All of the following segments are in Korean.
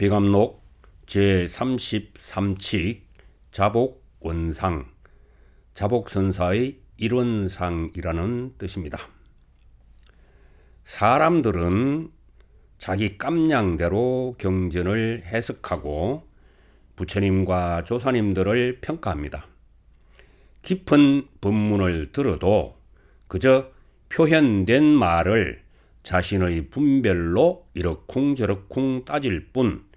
비감록 제33칙 자복 원상 자복선사의 일원상이라는 뜻입니다. 사람들은 자기 깜냥대로 경전을 해석하고 부처님과 조사님들을 평가합니다. 깊은 법문을 들어도 그저 표현된 말을 자신의 분별로 이러쿵저러쿵 따질 뿐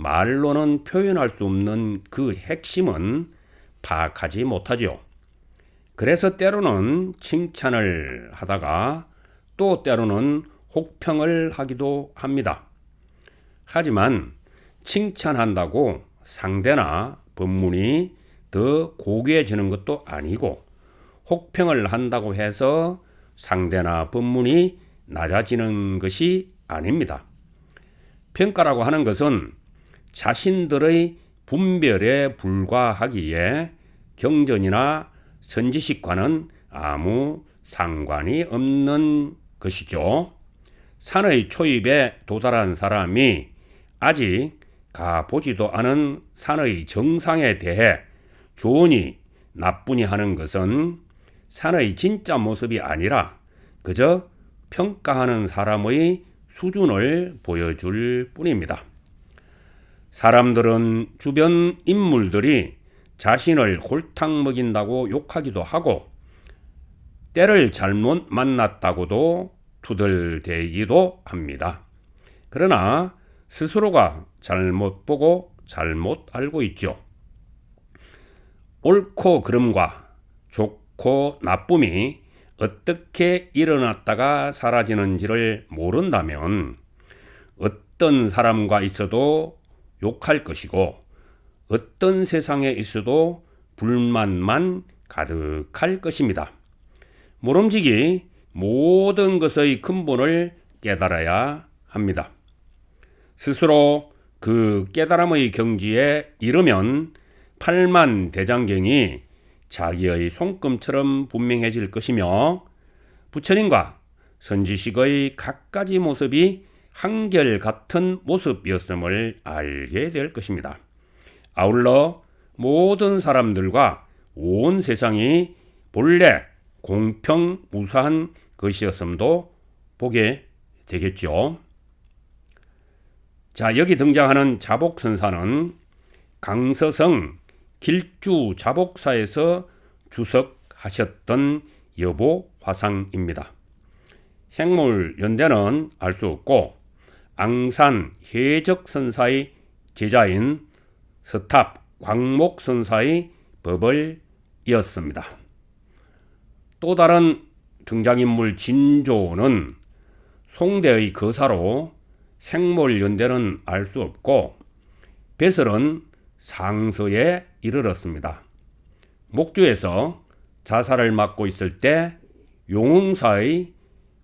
말로는 표현할 수 없는 그 핵심은 파악하지 못하죠. 그래서 때로는 칭찬을 하다가 또 때로는 혹평을 하기도 합니다. 하지만 칭찬한다고 상대나 법문이 더 고귀해지는 것도 아니고 혹평을 한다고 해서 상대나 법문이 낮아지는 것이 아닙니다. 평가라고 하는 것은 자신들의 분별에 불과하기에 경전이나 선지식과는 아무 상관이 없는 것이죠. 산의 초입에 도달한 사람이 아직 가보지도 않은 산의 정상에 대해 좋으니 나쁘니 하는 것은 산의 진짜 모습이 아니라 그저 평가하는 사람의 수준을 보여줄 뿐입니다. 사람들은 주변 인물들이 자신을 골탕 먹인다고 욕하기도 하고 때를 잘못 만났다고도 투덜대기도 합니다. 그러나 스스로가 잘못 보고 잘못 알고 있죠. 옳고 그름과 좋고 나쁨이 어떻게 일어났다가 사라지는지를 모른다면 어떤 사람과 있어도 욕할 것이고 어떤 세상에 있어도 불만만 가득할 것입니다. 모름지기 모든 것의 근본을 깨달아야 합니다. 스스로 그 깨달음의 경지에 이르면 팔만 대장경이 자기의 손금처럼 분명해질 것이며 부처님과 선지식의 각가지 모습이 한결 같은 모습이었음을 알게 될 것입니다. 아울러 모든 사람들과 온 세상이 본래 공평 무사한 것이었음도 보게 되겠죠. 자, 여기 등장하는 자복선사는 강서성 길주 자복사에서 주석하셨던 여보 화상입니다. 생물 연대는 알 수 없고 앙산 해적 선사의 제자인 서탑 광목 선사의 법을 이었습니다. 또 다른 등장인물 진조는 송대의 거사로 생몰연대는 알 수 없고 배설은 상서에 이르렀습니다. 목주에서 자살을 맡고 있을 때 용흥사의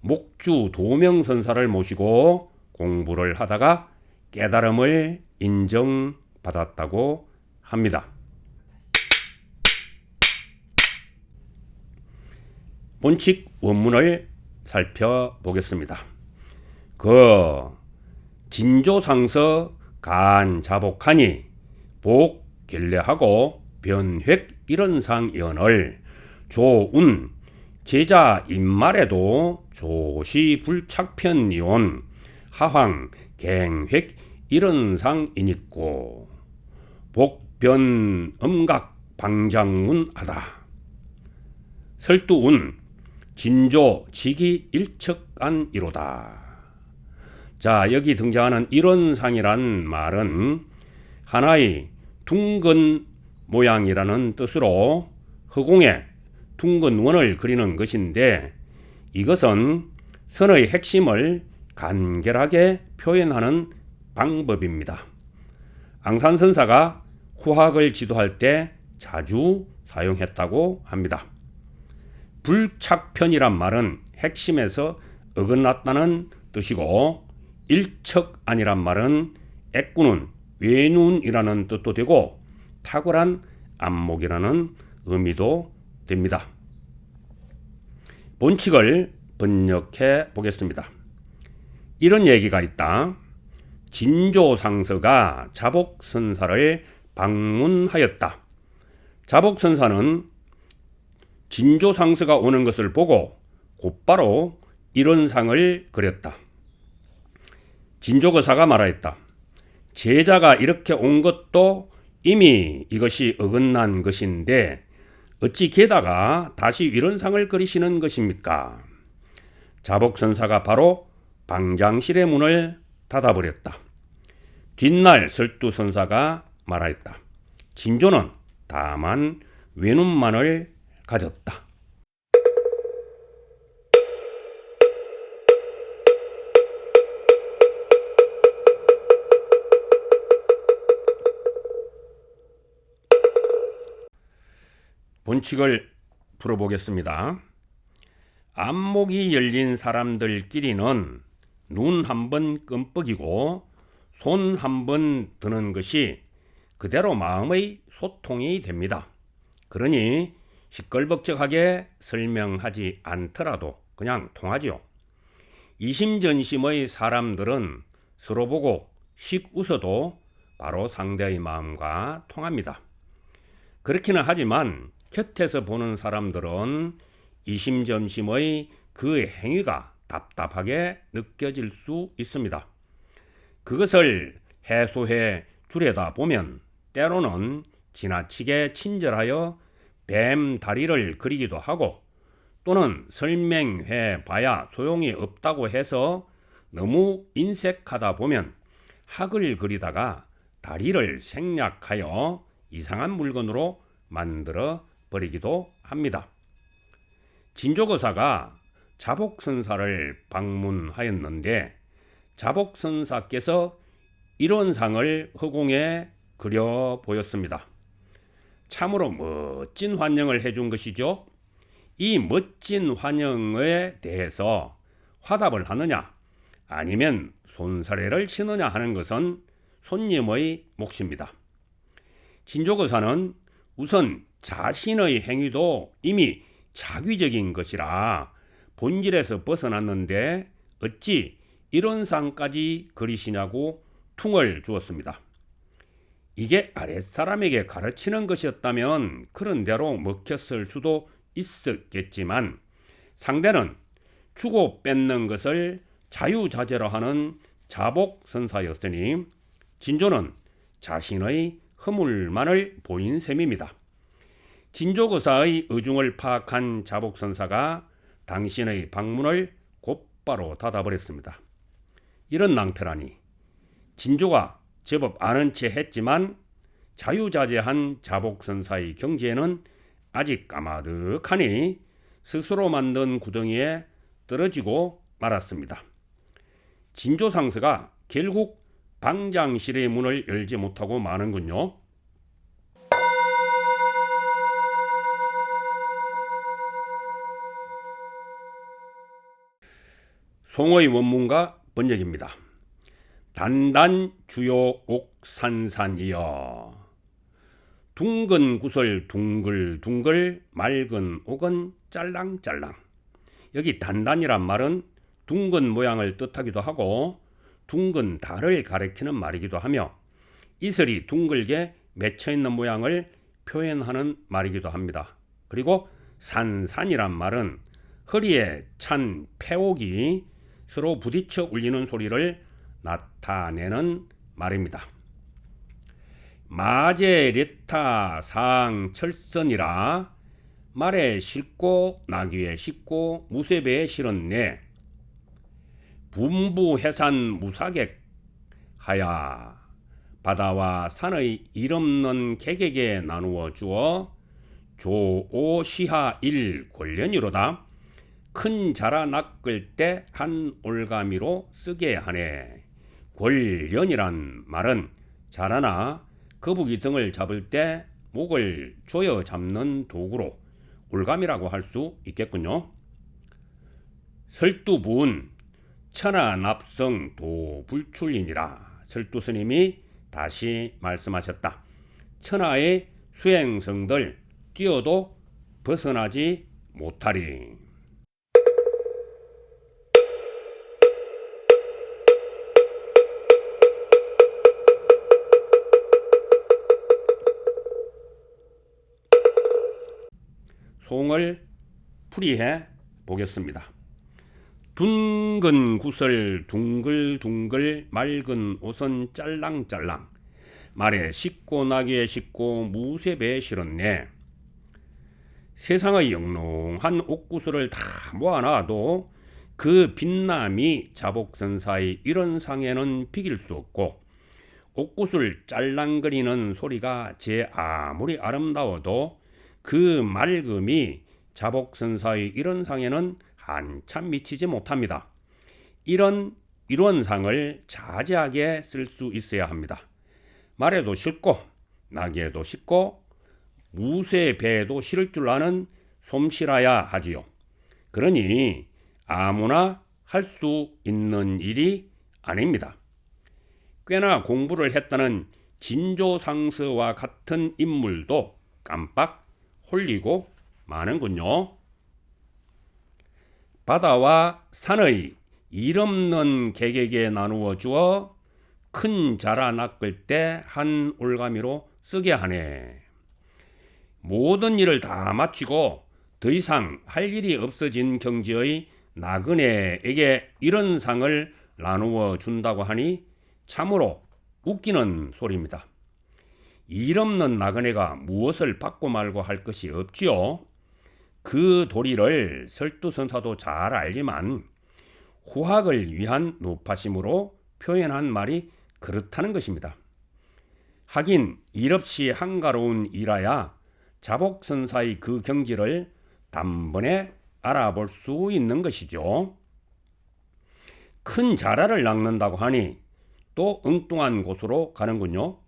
목주 도명선사를 모시고 공부를 하다가 깨달음을 인정받았다고 합니다. 본칙 원문을 살펴보겠습니다. 그 진조상서 간 자복하니 복 결례하고 변획 이런 상 연을 조운 제자 인말에도 조시 불착편이온 하황 갱획 이런상이니고 복변 음각 방장문하다 설두운 진조 지기 일척안이로다. 자 여기 등장하는 이런상이란 말은 하나의 둥근 모양이라는 뜻으로 허공에 둥근 원을 그리는 것인데 이것은 선의 핵심을 간결하게 표현하는 방법입니다. 앙산 선사가 후학을 지도할 때 자주 사용했다고 합니다. 불착편이란 말은 핵심에서 어긋났다는 뜻이고 일척아니란 말은 애꾸는 외눈이라는 뜻도 되고 탁월한 안목이라는 의미도 됩니다. 본칙을 번역해 보겠습니다. 이런 얘기가 있다. 진조상서가 자복선사를 방문하였다. 자복선사는 진조상서가 오는 것을 보고 곧바로 이런 상을 그렸다. 진조거사가 말하였다. 제자가 이렇게 온 것도 이미 이것이 어긋난 것인데 어찌 게다가 다시 이런 상을 그리시는 것입니까? 자복선사가 바로 방장실의 문을 닫아버렸다. 뒷날 설두 선사가 말하였다. 진조는 다만 외눈만을 가졌다. 본칙을 풀어보겠습니다. 안목이 열린 사람들끼리는 눈 한 번 끔뻑이고 손 한 번 드는 것이 그대로 마음의 소통이 됩니다. 그러니 시끌벅적하게 설명하지 않더라도 그냥 통하지요. 이심전심의 사람들은 서로 보고 씩 웃어도 바로 상대의 마음과 통합니다. 그렇기는 하지만 곁에서 보는 사람들은 이심전심의 그 행위가 답답하게 느껴질 수 있습니다. 그것을 해소해 주려다 보면 때로는 지나치게 친절하여 뱀 다리를 그리기도 하고 또는 설명해 봐야 소용이 없다고 해서 너무 인색하다 보면 학을 그리다가 다리를 생략하여 이상한 물건으로 만들어 버리기도 합니다. 진조거사가 자복선사를 방문하였는데 자복선사께서 이런 상을 허공에 그려 보였습니다. 참으로 멋진 환영을 해준 것이죠. 이 멋진 환영에 대해서 화답을 하느냐 아니면 손사래를 치느냐 하는 것은 손님의 몫입니다. 진조거사는 우선 자신의 행위도 이미 자귀적인 것이라 본질에서 벗어났는데 어찌 이런 상까지 그리시냐고 퉁을 주었습니다. 이게 아랫사람에게 가르치는 것이었다면 그런 대로 먹혔을 수도 있었겠지만 상대는 주고 뺏는 것을 자유자재로 하는 자복선사였으니 진조는 자신의 허물만을 보인 셈입니다. 진조거사의 의중을 파악한 자복선사가 당신의 방문을 곧바로 닫아버렸습니다. 이런 낭패라니 진조가 제법 아는 채 했지만 자유자재한 자복선사의 경지에는 아직 까마득하니 스스로 만든 구덩이에 떨어지고 말았습니다. 진조상서가 결국 방장실의 문을 열지 못하고 마는군요. 송의 원문과 번역입니다. 단단 주요 옥산산이여 둥근 구슬 둥글둥글 맑은 옥은 짤랑짤랑 여기 단단이란 말은 둥근 모양을 뜻하기도 하고 둥근 달을 가리키는 말이기도 하며 이슬이 둥글게 맺혀 있는 모양을 표현하는 말이기도 합니다. 그리고 산산이란 말은 허리에 찬 폐옥이 서로 부딪혀 울리는 소리를 나타내는 말입니다. 마제 레타 상 철선이라 말에 싣고 나귀에 싣고 무쇠배에 실었네. 분부해산 무사객 하야 바다와 산의 일없는 객에게 나누어 주어 조오시하 일 권련이로다. 큰 자라 낚을 때 한 올가미로 쓰게 하네. 권련이란 말은 자라나 거북이 등을 잡을 때 목을 조여 잡는 도구로 올감이라고 할 수 있겠군요. 설두분 천하 납성 도불출인이라 설두 스님이 다시 말씀하셨다. 천하의 수행성들 뛰어도 벗어나지 못하리. 내용을 풀이해 보겠습니다. 둥근 구슬 둥글둥글 맑은 옷은 짤랑짤랑 말에 씻고 나기에 씻고 무쇠배에 실었네. 세상의 영롱한 옥구슬을 다 모아놔도 그 빛남이 자복선사의 이런 상에는 비길 수 없고 옥구슬 짤랑거리는 소리가 제 아무리 아름다워도 그 맑음이 자복선사의 이런 상에는 한참 미치지 못합니다. 이런 이론상을 자제하게 쓸 수 있어야 합니다. 말에도 싫고 나기에도 싫고 무쇠 배에도 실을 줄 아는 솜씨라야 하지요. 그러니 아무나 할 수 있는 일이 아닙니다. 꽤나 공부를 했다는 진조상서와 같은 인물도 깜빡 홀리고 마는군요. 바다와 산의 일 없는 개개에 나누어 주어 큰 자라 낚을 때 한 올가미로 쓰게 하네. 모든 일을 다 마치고 더 이상 할 일이 없어진 경지의 나그네에게 이런 상을 나누어 준다고 하니 참으로 웃기는 소리입니다. 일 없는 나그네가 무엇을 받고 말고 할 것이 없지요. 그 도리를 설두선사도 잘 알지만 후학을 위한 노파심으로 표현한 말이 그렇다는 것입니다. 하긴 일 없이 한가로운 일하야 자복선사의 그 경지를 단번에 알아볼 수 있는 것이죠. 큰 자라를 낚는다고 하니 또 엉뚱한 곳으로 가는군요.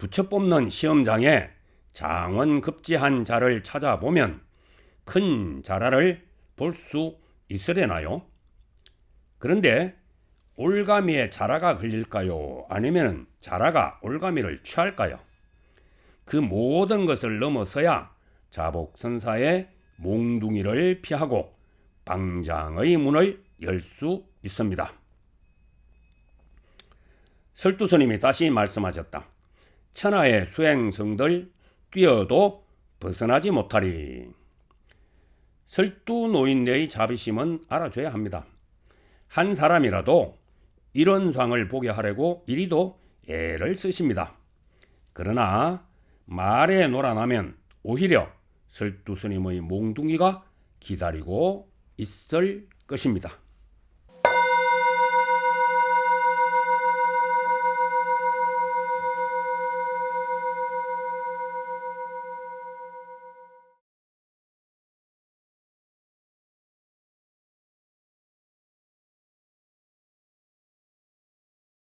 붙여 뽑는 시험장에 장원급제한 자를 찾아보면 큰 자라를 볼 수 있으려나요? 그런데 올가미에 자라가 걸릴까요? 아니면 자라가 올가미를 취할까요? 그 모든 것을 넘어서야 자복선사의 몽둥이를 피하고 방장의 문을 열 수 있습니다. 설두스님이 다시 말씀하셨다. 천하의 수행성들 뛰어도 벗어나지 못하리. 설두 노인네의 자비심은 알아줘야 합니다. 한 사람이라도 이런 상을 보게 하려고 이리도 애를 쓰십니다. 그러나 말에 놀아나면 오히려 설두 스님의 몽둥이가 기다리고 있을 것입니다.